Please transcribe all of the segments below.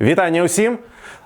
Вітання усім!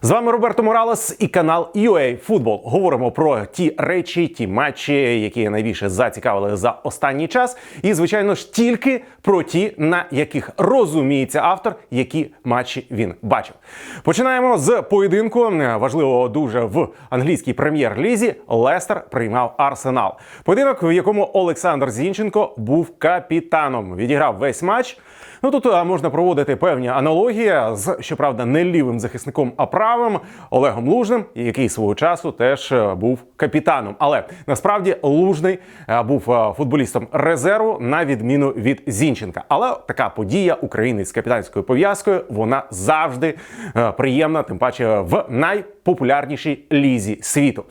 З вами Роберто Моралес і канал UA Football. Говоримо про ті речі, ті матчі, які найбільше зацікавили за останній час. І, звичайно ж, тільки про ті, на яких розуміється автор, які матчі він бачив. Починаємо з поєдинку. Важливого дуже в англійській прем'єр-лізі. Лестер приймав Арсенал. Поєдинок, в якому Олександр Зінченко був капітаном. Відіграв весь матч. Ну тут можна проводити певні аналогії з щоправда не лівим захисником, а правим Олегом Лужним, який свого часу теж е, був капітаном. Але насправді Лужний е, був е, футболістом резерву на відміну від Зінченка. Але така подія України з капітанською пов'язкою вона завжди е, приємна, тим паче в найпопулярнішій лізі світу.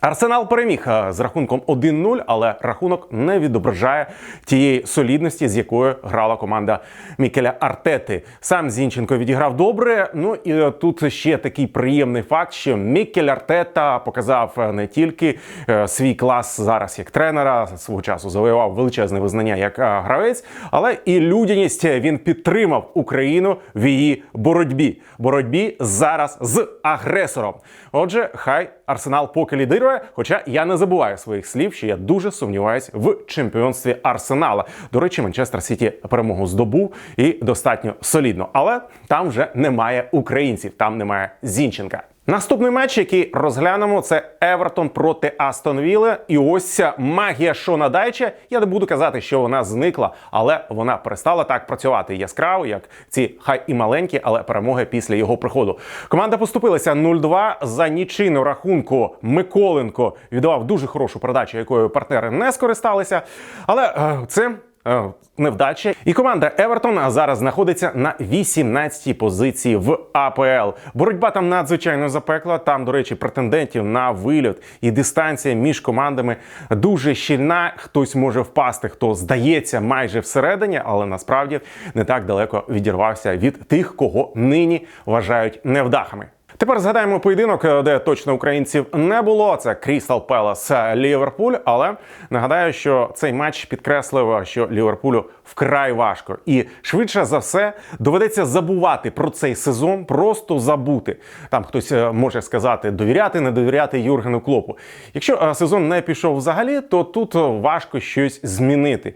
Арсенал переміг е, з рахунком 1-0, але рахунок не відображає тієї солідності, з якою грала команда Мікеля Артети. Сам Зінченко відіграв добре. Ну і е, тут ще такий приємний факт, що Мікель Артета показав е, не тільки свій клас зараз як тренера, свого часу завоював величезне визнання як гравець, але і людяність він підтримав Україну в її боротьбі. Боротьбі зараз з агресором. Отже, хай Арсенал поки лідирує. Хоча я не забуваю своїх слів, що я дуже сумніваюсь в чемпіонстві Арсенала. До речі, Манчестер Сіті перемогу здобув і достатньо солідно. Але там вже немає українців, там немає Зінченка. Наступний матч, який розглянемо, це Евертон проти Астон Вілли. І ось ця магія Шона Дайча. Я не буду казати, що вона зникла, але вона перестала так працювати яскраво, як ці хай і маленькі, але перемоги після його приходу. Команда поступилася 0-2 за нічийну рахунку. Миколенко віддавав дуже хорошу передачу, якою партнери не скористалися. Але е, це е, невдача. І команда Евертон зараз знаходиться на 18-й позиції в АПЛ. Боротьба там надзвичайно запекла. Там, до речі, претендентів на вильот і дистанція між командами дуже щільна. Хтось може впасти, хто здається майже всередині, але насправді не так далеко відірвався від тих, кого нині вважають невдахами. Тепер згадаємо поєдинок, де точно українців не було. Це Крістал Пелас Ліверпуль. Але нагадаю, що цей матч підкреслив, що Ліверпулю вкрай важко, і швидше за все доведеться забувати про цей сезон, просто забути. Там хтось е, може сказати довіряти, не довіряти Юргену Клопу. Якщо е, сезон не пішов взагалі, то тут важко щось змінити.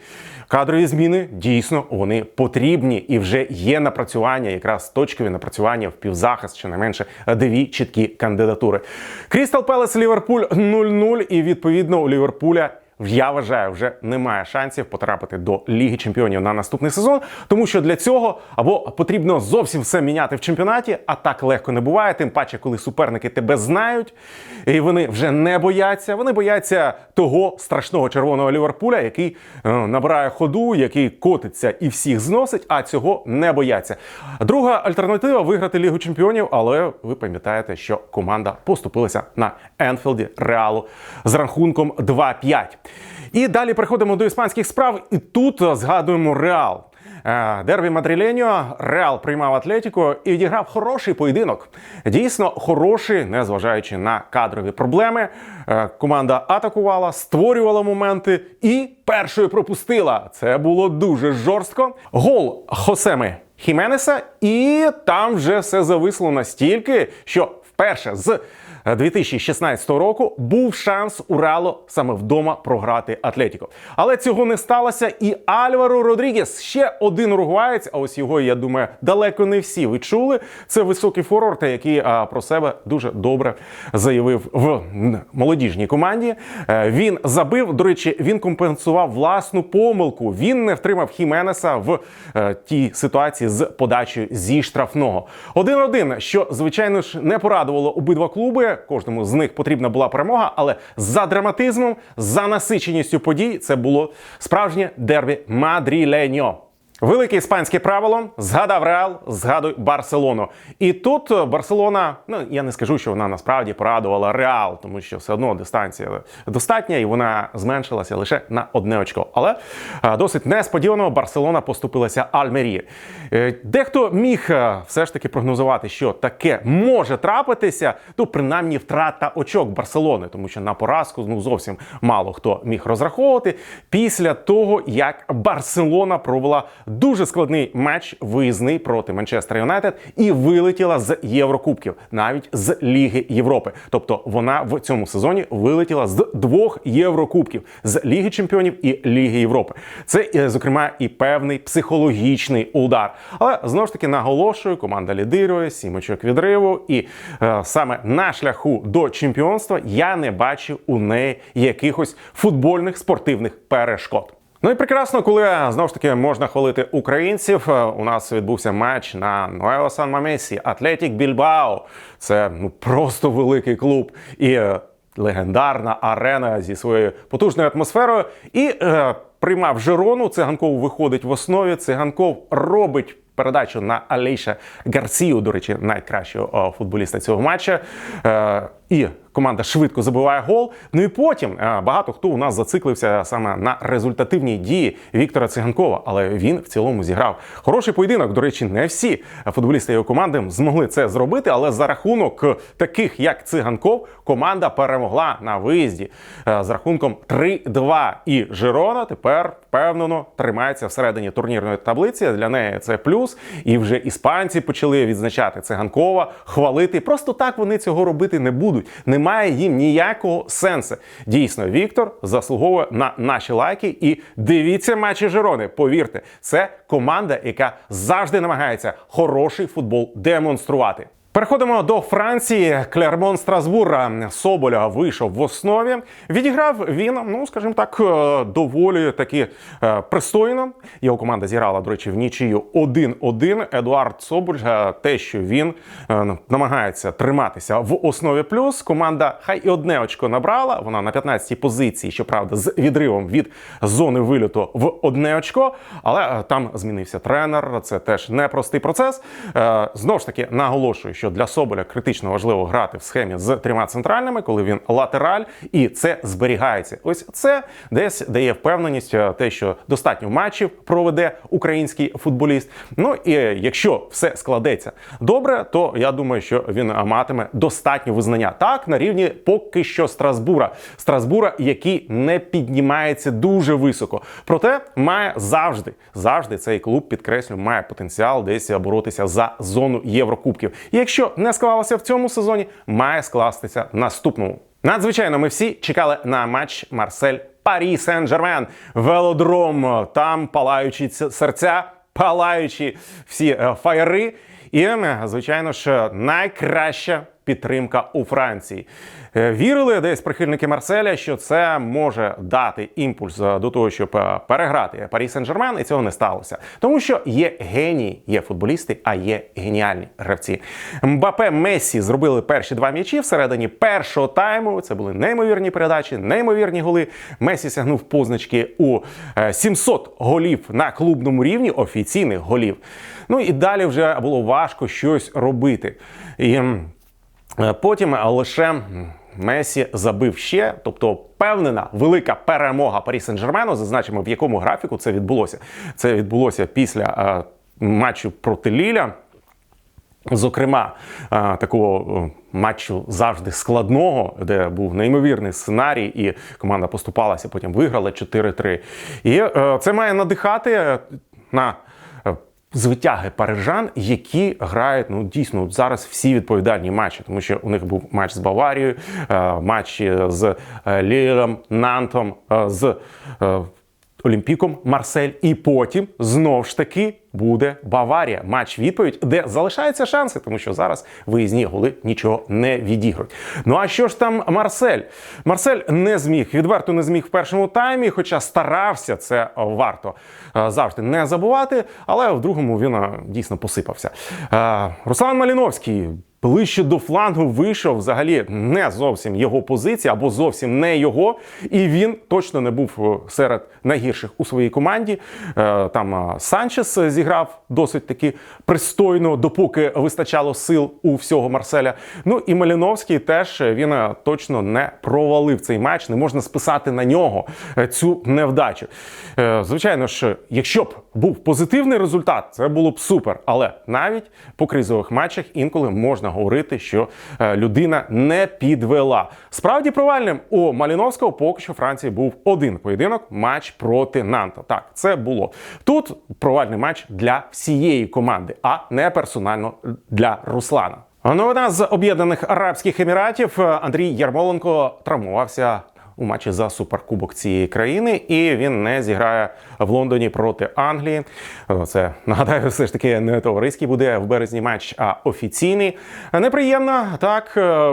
Кадрові зміни дійсно вони потрібні і вже є напрацювання, якраз точкові напрацювання в півзахист, чи не менше дві чіткі кандидатури. Крістал Пелес Ліверпуль 0-0, і відповідно у Ліверпуля. Я вважаю, вже немає шансів потрапити до Ліги Чемпіонів на наступний сезон, тому що для цього або потрібно зовсім все міняти в чемпіонаті, а так легко не буває. Тим паче, коли суперники тебе знають, і вони вже не бояться. Вони бояться того страшного червоного Ліверпуля, який е, набирає ходу, який котиться і всіх зносить, а цього не бояться. Друга альтернатива виграти Лігу Чемпіонів, але ви пам'ятаєте, що команда поступилася на Енфілді Реалу з рахунком 2-5. І далі переходимо до іспанських справ. І тут згадуємо Реал. Е, Дербі Мадріленіо, Реал приймав Атлетіко і відіграв хороший поєдинок. Дійсно хороший, незважаючи на кадрові проблеми. Е, Команда атакувала, створювала моменти і першою пропустила. Це було дуже жорстко. Гол Хосеми Хіменеса, і там вже все зависло настільки, що вперше з 2016 року був шанс у Реалу саме вдома програти Атлетіко. Але цього не сталося. І Альваро Родрігес ще один уругваєць, а ось його, я думаю, далеко не всі ви чули. Це високий форвард, який а, про себе дуже добре заявив в молодіжній команді. Е, Він забив. До речі, він компенсував власну помилку. Він не втримав Хіменеса в е, тій ситуації з подачею зі штрафного. Один-один, що звичайно ж не порадувало обидва клуби. Кожному з них потрібна була перемога, але за драматизмом, за насиченістю подій, це було справжнє дербі Мадріленьо. Велике іспанське правило згадав Реал, згадуй Барселону. І тут Барселона, ну я не скажу, що вона насправді порадувала Реал, тому що все одно дистанція достатня, і вона зменшилася лише на одне очко. Але досить несподівано Барселона поступилася Альмерії. Е, Дехто міг е, все ж таки прогнозувати, що таке може трапитися, ну принаймні втрата очок Барселони, тому що на поразку ну зовсім мало хто міг розраховувати після того, як Барселона провела дуже складний матч виїзний проти Манчестер Юнайтед і вилетіла з Єврокубків, навіть з Ліги Європи. Тобто вона в цьому сезоні вилетіла з двох Єврокубків з Ліги Чемпіонів і Ліги Європи. Це е, зокрема і певний психологічний удар. Але знову ж таки наголошую, команда лідирує, сім очок відриву, і е, саме на шляху до чемпіонства я не бачу у неї якихось футбольних спортивних перешкод. Ну і прекрасно, коли знову ж таки можна хвалити українців. е, У нас відбувся матч на Нуео Сан Мамесі, Атлетік Більбао. Це ну просто великий клуб і е, легендарна арена зі своєю потужною атмосферою. І е, приймав Жирону. Циганков виходить в основі. Циганков робить. Передачу на Алейша Гарсію, до речі, найкращого футболіста цього матча. Е, і команда швидко забиває гол. Ну і потім е, багато хто у нас зациклився саме на результативній дії Віктора Циганкова, але він в цілому зіграв хороший поєдинок. До речі, не всі футболісти його команди змогли це зробити, але за рахунок таких, як Циганков, команда перемогла на виїзді е, з рахунком 3-2. І Жирона тепер впевнено тримається всередині турнірної таблиці. Для неї це плюс. І вже іспанці почали відзначати Циганкова, хвалити. Просто так вони цього робити не будуть. Немає їм ніякого сенсу. Дійсно, Віктор заслуговує на наші лайки. І дивіться матчі Жирони. Повірте, це команда, яка завжди намагається хороший футбол демонструвати. Переходимо до Франції. Клермон Страсбура Соболя вийшов в основі. Відіграв він, ну скажімо так, е, доволі таки е, пристойно. Його команда зіграла, до речі, в нічию 1-1. Едуард Соболь, е, те, що він намагається триматися в основі плюс. Команда хай і одне очко набрала. Вона на 15-й позиції, щоправда, з відривом від зони вильоту в одне очко. Але там змінився тренер. Це теж непростий процес. Знову ж таки, наголошую, що для Соболя критично важливо грати в схемі з трьома центральними, коли він латераль, і це зберігається. Ось це десь дає впевненість, е, те, що достатньо матчів проведе український футболіст. Ну і е, якщо все складеться добре, то я думаю, що він е, матиме достатньо визнання. Так, на рівні поки що Страсбура. Страсбура, який не піднімається дуже високо. Проте має завжди, завжди цей клуб підкреслю, має потенціал десь боротися за зону Єврокубків. І якщо не склалося в цьому сезоні, має скластися в наступному. Надзвичайно, ми всі чекали на матч Марсель Парі Сен-Жермен, велодром. Там палаючі серця, палаючі всі е, фаєри. І, е, звичайно ж, найкраща підтримка у Франції. Е, Вірили десь прихильники Марселя, що це може дати імпульс е, до того, щоб е, переграти Парі Сен-Жермен, і цього не сталося. Тому що є генії, є футболісти, а є геніальні гравці. Мбапе Мессі зробили перші два м'ячі всередині першого тайму. Це були неймовірні передачі, неймовірні голи. Месі сягнув позначки у е, 700 голів на клубному рівні, офіційних голів. Ну і далі вже було важко щось робити. І Потім лише Месі забив ще, тобто впевнена велика перемога Парі Сен-Жермену. Зазначимо, в якому графіку це відбулося. Це відбулося після е, матчу проти Ліля. Зокрема, е, такого е, матчу завжди складного, де був неймовірний сценарій, і команда поступалася, потім виграла 4-3. І е, це має надихати е, на е, звитяги парижан, які грають ну дійсно зараз всі відповідальні матчі, тому що у них був матч з Баварією, матч з е, Лілем, Нантом, е, з е, Олімпіком Марсель, і потім знов ж таки буде Баварія. Матч відповідь, де залишаються шанси, тому що зараз виїзні голи нічого не відіграють. Ну а що ж там Марсель? Марсель не зміг, відверто не зміг в першому таймі, хоча старався, це варто е, завжди не забувати. Але в другому він е, дійсно посипався. Е, Руслан Маліновський. Ближче до флангу вийшов взагалі не зовсім його позиція або зовсім не його. І він точно не був е, серед найгірших у своїй команді. Е, Там е, Санчес зіграв досить таки пристойно, допоки вистачало сил у всього Марселя. Ну і Маліновський теж він точно не провалив цей матч. Не можна списати на нього цю невдачу. Звичайно ж, якщо б був позитивний результат, це було б супер. Але навіть по кризових матчах інколи можна говорити, що е, людина не підвела. Справді провальним у Маліновського поки що Франції був один поєдинок матч проти Нанта. Так, це було тут провальний матч для всієї команди, а не персонально для Руслана. Новина з Об'єднаних Арабських Еміратів Андрій Ярмоленко травмувався у матчі за суперкубок цієї країни, і він не зіграє в Лондоні проти Англії. Це нагадаю, все ж таки не товариський буде в березні матч, а офіційний. Неприємно так е,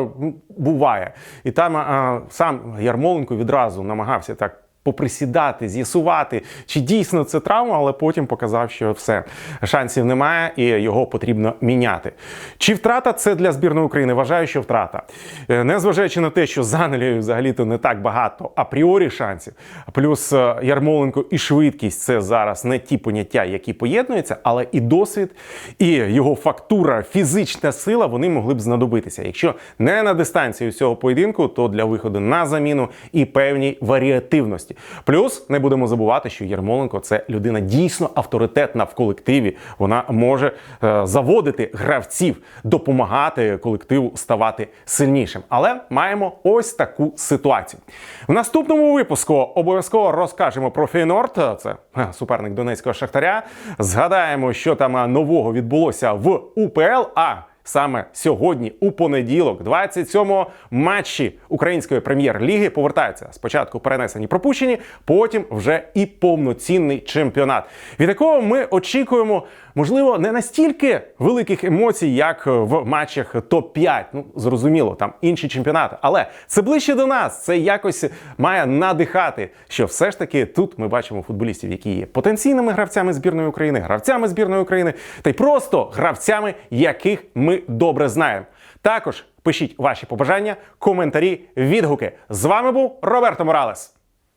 буває. І там е, сам Ярмоленко відразу намагався так. Поприсідати, з'ясувати, чи дійсно це травма, але потім показав, що все шансів немає і його потрібно міняти. Чи втрата це для збірної України? Вважаю, що втрата. Е, Незважаючи на те, що з Англією взагалі-то не так багато апріорі шансів. Плюс е, Ярмоленко і швидкість це зараз не ті поняття, які поєднуються, але і досвід, і його фактура, фізична сила вони могли б знадобитися. Якщо не на дистанції цього поєдинку, то для виходу на заміну і певній варіативності. Плюс не будемо забувати, що Ярмоленко це людина дійсно авторитетна в колективі. Вона може е, заводити гравців, допомагати колективу ставати сильнішим. Але маємо ось таку ситуацію. В наступному випуску обов'язково розкажемо про Фейнорд. Це е, суперник Донецького Шахтаря. Згадаємо, що там нового відбулося в УПЛ. А Саме сьогодні, у понеділок, 27-го матчі української прем'єр-ліги повертаються спочатку перенесені пропущені, потім вже і повноцінний чемпіонат. Від якого ми очікуємо, можливо, не настільки великих емоцій, як в матчах топ-5. Ну зрозуміло, там інші чемпіонати, але це ближче до нас. Це якось має надихати. Що все ж таки тут ми бачимо футболістів, які є потенційними гравцями збірної України, гравцями збірної України, та й просто гравцями, яких добре знаємо. Також пишіть ваші побажання, коментарі, відгуки. З вами був Роберто Моралес.